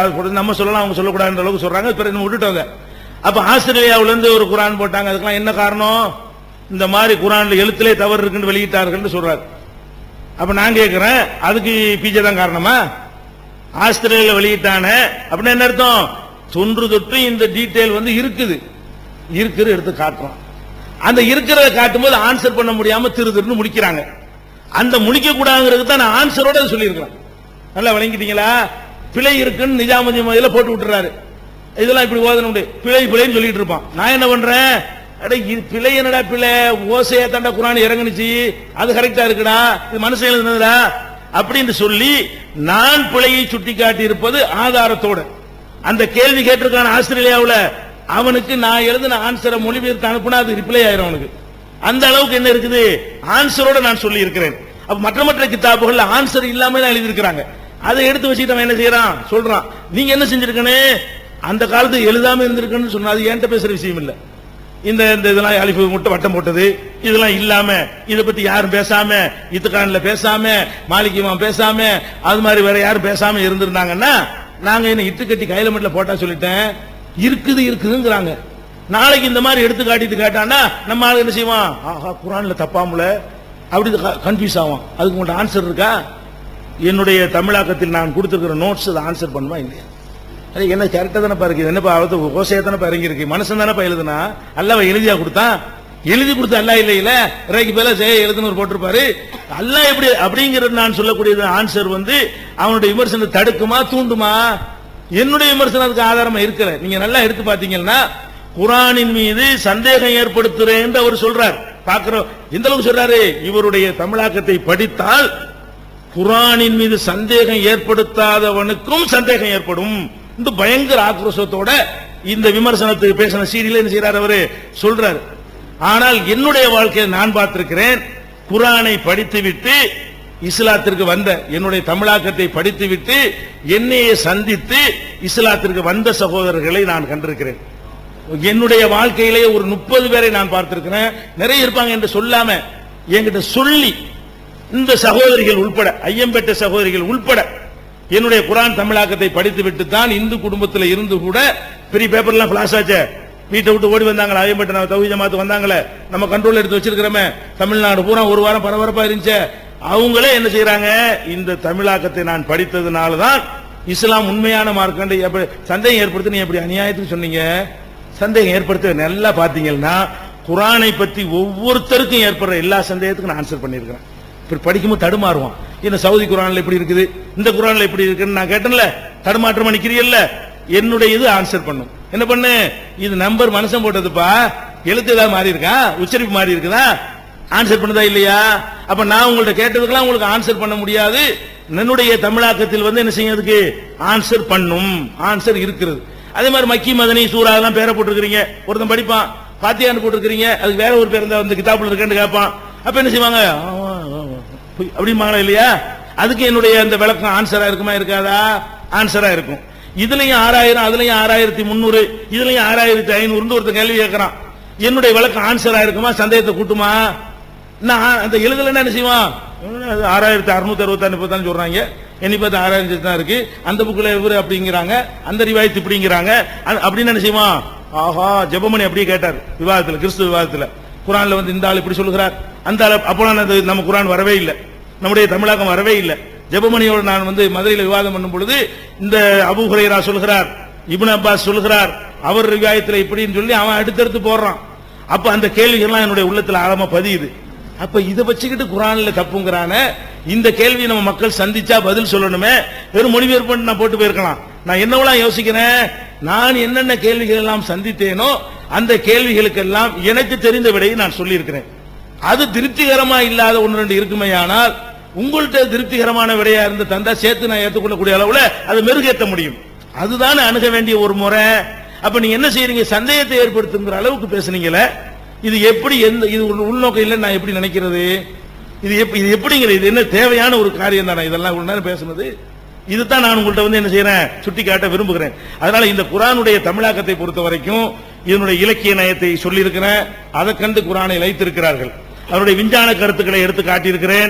அது நம்ம சொல்லலாம் அவங்க சொல்லக்கூடாதுன்ற அளவுக்கு சொல்றாங்க. பிறகு விட்டுட்டோங்க அப்ப ஆஸ்திரேலியாவுல இருந்து ஒரு குரான் போட்டாங்க. அதுக்கெல்லாம் என்ன காரணம்? இந்த மாதிரி குரான்ல எழுத்திலே தவறு இருக்குன்னு வெளியிட்டார்கள் சொல்றாரு. அப்ப நான் கேட்கிறேன் அதுக்கு பிஜே தான் காரணமா? ஆஸ்திரேலியா வெளியிட்டான. அப்படின்னா என்ன அர்த்தம்? தொன்று தொட்டு இந்த டீட்டெயில் வந்து இருக்குது. இருக்கிற எடுத்து காட்டுறோம். அந்த இருக்கிறத காட்டும் போது ஆன்சர் பண்ண முடியாம திரு திருன்னு முடிக்கிறாங்க. அந்த முடிக்க கூடாதுங்கிறது தான் நான் ஆன்சரோட சொல்லியிருக்கிறேன். நல்லா விளங்கிட்டீங்களா? பிழை இருக்குன்னு நிஜாமதி மதியில போட்டு விட்டுறாரு. இதெல்லாம் இப்படி ஓதணும் பிழை பிழைன்னு சொல்லிட்டு இருப்பான். நான் என்ன பண்றேன்? அட இது பிழை என்னடா பிழை? ஓசையா தாண்டா குரான் இறங்குனுச்சு. அது கரெக்டா இருக்குடா. இது மனுஷன் எழுதுனதுடா. அப்படின்னு சொல்லி நான் பிழையை சுட்டி காட்டி இருப்பது ஆதாரத்தோட. அந்த கேள்வி கேட்டிருக்கான ஆஸ்திரேலியாவுல. அவனுக்கு நான் எழுதின ஆன்சரை மொழிபெயர்த்து அனுப்புனா அது ரிப்ளை ஆயிரும் அவனுக்கு. அந்த அளவுக்கு என்ன இருக்குது? ஆன்சரோட நான் சொல்லி இருக்கிறேன் மற்ற மற்ற கிதாபுகள்ல ஆன்சர் இல்லாம தான் எழுதியிருக்கிறாங்க. அதை எடுத்து வச்சுட்டு அவன் என்ன செய்யறான்? சொல்றான். நீங்க என்ன செஞ்சிருக்கனே? அந்த காலத்து எழுதாம இருந்திருக்குன்னு சொன்னா அது என்கிட்ட பேசுற விஷயம் இல்ல. இந்த இந்த இதெல்லாம் அழிப்பு முட்டை வட்டம் போட்டது இதெல்லாம் இல்லாம இதை பத்தி யாரும் பேசாம இத்துக்கான்ல பேசாம மாலிகிமா பேசாம அது மாதிரி வேற யாரும் பேசாம இருந்திருந்தாங்கன்னா நாங்க என்ன இட்டு கட்டி கையில மட்டும் போட்டா சொல்லிட்டேன். இருக்குது இருக்குதுங்கிறாங்க. நாளைக்கு இந்த மாதிரி எடுத்து காட்டிட்டு கேட்டான்னா நம்ம ஆளு என்ன செய்வான்? ஆஹா குரான்ல தப்பாமல. அப்படி கன்ஃபியூஸ் ஆகும் அதுக்கு உங்கள்ட்ட ஆன்சர் இருக்கா? என்னுடைய தமிழாக்கத்தில் நான் கொடுத்துருக்கிற நோட்ஸ் அதை ஆன்சர் பண்ணுமா இல்லையா? அது என்ன கரெக்டாக தானே பாருக்கு என்னப்பா அவத்து கோசையாக தானே இறங்கி மனசன் தானே எழுதுனா? அல்லாஹ் எழுதியா கொடுத்தான் எழுதி கொடுத்த அல்லா இல்லையில? ரேக்கு இறைக்கு பேல ஜெய எழுதுனவர் போட்டிருப்பாரு. அல்லா எப்படி அப்படிங்கிறது நான் சொல்லக்கூடிய ஆன்சர் வந்து அவனுடைய விமர்சனத்தை தடுக்குமா தூண்டுமா? என்னுடைய விமர்சனம் அதுக்கு ஆதாரமா இருக்கிற நீங்க நல்லா எடுத்து பாத்தீங்கன்னா குரானின் மீது சந்தேகம் ஏற்படுத்துறேன் என்று அவர் சொல்றார். பாக்குறோம் எந்த அளவுக்கு சொல்றாரு? இவருடைய தமிழாக்கத்தை படித்தால் குரானின் மீது சந்தேகம் ஏற்படுத்தாதவனுக்கும் சந்தேகம் ஏற்படும். இந்த பயங்கர ஆக்ரோஷத்தோட இந்த விமர்சனத்துக்கு பேசின சீரியல் என்ன செய்யறாரு அவரு? சொல்றார். ஆனால் என்னுடைய வாழ்க்கையை நான் பார்த்திருக்கிறேன் குரானை படித்துவிட்டு இஸ்லாத்திற்கு வந்த என்னுடைய தமிழாக்கத்தை படித்துவிட்டு என்னையே சந்தித்து இஸ்லாத்திற்கு வந்த சகோதரர்களை நான் கண்டிருக்கிறேன். என்னுடைய வாழ்க்கையிலே ஒரு முப்பது பேரை நான் பார்த்திருக்கிறேன். நிறைய இருப்பாங்க என்று சொல்லாம என்கிட்ட சொல்லி இந்த சகோதரிகள் உள்பட ஐயம்பெட்ட சகோதரிகள் உள்பட என்னுடைய குரான் தமிழாக்கத்தை படித்து விட்டு தான் இந்து குடும்பத்தில் இருந்து கூட பெரிய பேப்பர்லாம் பிளாஸ் ஆச்சே. வீட்டை விட்டு ஓடி வந்தாங்களே ஐயம்பெட்ட நம்ம தகுதி ஜமாத்து வந்தாங்களே. நம்ம கண்ட்ரோல் எடுத்து வச்சிருக்கிறோமே. தமிழ்நாடு பூரா ஒரு வாரம் பரபரப்பா இருந்துச்சு. அவங்களே என்ன செய்யறாங்க இந்த தமிழாக்கத்தை நான் படித்ததுனால தான் இஸ்லாம் உண்மையான மார்க்கண்டை எப்படி சந்தேகம் ஏற்படுத்தி நீ எப்படி அநியாயத்துக்கு சொன்னீங்க? சந்தேகம் ஏற்படுத்த நல்லா பாத்தீங்கன்னா குரானை பத்தி ஒவ்வொருத்தருக்கும் ஏற்படுற எல்லா சந்தேகத்துக்கும் நான் ஆன்சர் பண்ணியிருக்கிறேன். இப்படி படிக்கும்போது தடுமாறுவான் இந்த சவுதி குரான்ல எப்படி இருக்குது? இந்த குரான்ல எப்படி இருக்குன்னு நான் கேட்டேன்ல. தடுமாற்றமா நிக்கிறீல்ல என்னுடைய இது ஆன்சர் பண்ணும். என்ன பண்ணு? இது நம்பர் மனுஷன் போட்டதுப்பா. எழுத்து ஏதாவது மாறி இருக்கா? உச்சரிப்பு மாறி இருக்குதா? ஆன்சர் பண்ணதா இல்லையா? அப்ப நான் உங்கள்ட்ட கேட்டதுக்கெல்லாம் உங்களுக்கு ஆன்சர் பண்ண முடியாது. என்னுடைய தமிழாக்கத்தில் வந்து என்ன செய்யறதுக்கு ஆன்சர் பண்ணும். ஆன்சர் இருக்கிறது. அதே மாதிரி மக்கி மதனி சூரா அதெல்லாம் பேரை போட்டிருக்கிறீங்க. ஒருத்தன் படிப்பான். பாத்தியான்னு போட்டிருக்கிறீங்க. அதுக்கு வேற ஒரு பேர் இந்த அந்த கிதாப்புல இருக்கேன்னு கேட்பான். அப்ப என்ன செய்வாங்க? அப்படிம்பாங்களா இல்லையா? அதுக்கு என்னுடைய அந்த விளக்கம் ஆன்சரா இருக்குமா இருக்காதா? ஆன்சரா இருக்கும். இதுலயும் ஆறாயிரம் அதுலயும் ஆறாயிரத்தி முந்நூறு இதுலயும் ஆறாயிரத்தி ஐநூறுன்னு ஒருத்தன் கேள்வி கேட்கறான். என்னுடைய விளக்கம் ஆன்சரா இருக்குமா சந்தேகத்தை கூட்டுமா? நான் அந்த எழுதல என்ன செய்வான்? அது ஆறாயிரத்தி அறுநூத்தி அறுபத்தாறு முப்பத்தாறு சொல்றாங்க. என்னை பார்த்து ஆறாயிரத்தி தான் இருக்கு. அந்த புக்கில் இவரு அப்படிங்கிறாங்க அந்த ரிவாயத்து இப்படிங்கிறாங்க. அப்படின்னு என்ன செய்வான்? ஆஹா ஜெபமணி அப்படியே கேட்டார் விவாதத்தில் கிறிஸ்துவ விவாதத்தில். குரான்ல வந்து இந்த ஆள் இப்படி சொல்லுகிறார். அந்த ஆள் அப்போ அது நம்ம குரான் வரவே இல்லை. நம்முடைய தமிழகம் வரவே இல்லை. ஜெபமணியோடு நான் வந்து மதுரையில் விவாதம் பண்ணும் பொழுது இந்த அபு ஹுரைரா சொல்கிறார் இபின் அப்பாஸ் சொல்கிறார் அவர் விவாயத்தில் இப்படின்னு சொல்லி அவன் அடுத்தடுத்து போடுறான். அப்ப அந்த கேள்விகள்லாம் என்னுடைய உள்ளத்தில் ஆழமா பதியுது. அப்ப இதை வச்சுக்கிட்டு குரான்ல தப்புங்கிறான இந்த கேள்வி நம்ம மக்கள் சந்திச்சா பதில் சொல்லணுமே வெறும் மொழிபெயர்ப்பு நான் போட்டு போயிருக்கலாம். நான் என்னவெல்லாம் யோசிக்கிறேன்? நான் என்னென்ன கேள்விகள் எல்லாம் சந்தித்தேனோ அந்த கேள்விகளுக்கெல்லாம் எனக்கு தெரிந்த விடையை நான் சொல்லியிருக்கிறேன். அது திருப்திகரமா இல்லாத ஒன்று ரெண்டு இருக்குமேயானால் உங்கள்கிட்ட திருப்திகரமான விடையா இருந்து தந்தா சேர்த்து நான் ஏற்றுக்கொள்ளக்கூடிய அளவுல அதை மெருகேற்ற முடியும். அதுதானே அணுக வேண்டிய ஒரு முறை. அப்ப நீங்க என்ன செய்யறீங்க? சந்தேகத்தை ஏற்படுத்துங்கிற அளவுக்கு பேசுனீங்களே இது எப்படி எந்த இது உள்நோக்கம் இல்லைன்னு நான் எப்படி நினைக்கிறது? இது இது எப்படிங்கிற இது என்ன தேவையான ஒரு காரியம் தானே? இதெல்லாம் இவ்வளவு நேரம் பேசுனது. இதுதான் நான் உங்கள்கிட்ட வந்து என்ன செய்யறேன்? சுட்டி காட்ட விரும்புகிறேன். அதனால இந்த குரானுடைய தமிழாக்கத்தை பொறுத்த வரைக்கும் இதனுடைய இலக்கிய நயத்தை சொல்லியிருக்கிறேன். அதை கண்டு குரானை வைத்திருக்கிறார்கள். அவருடைய விஞ்ஞான கருத்துக்களை எடுத்து காட்டியிருக்கிறேன்.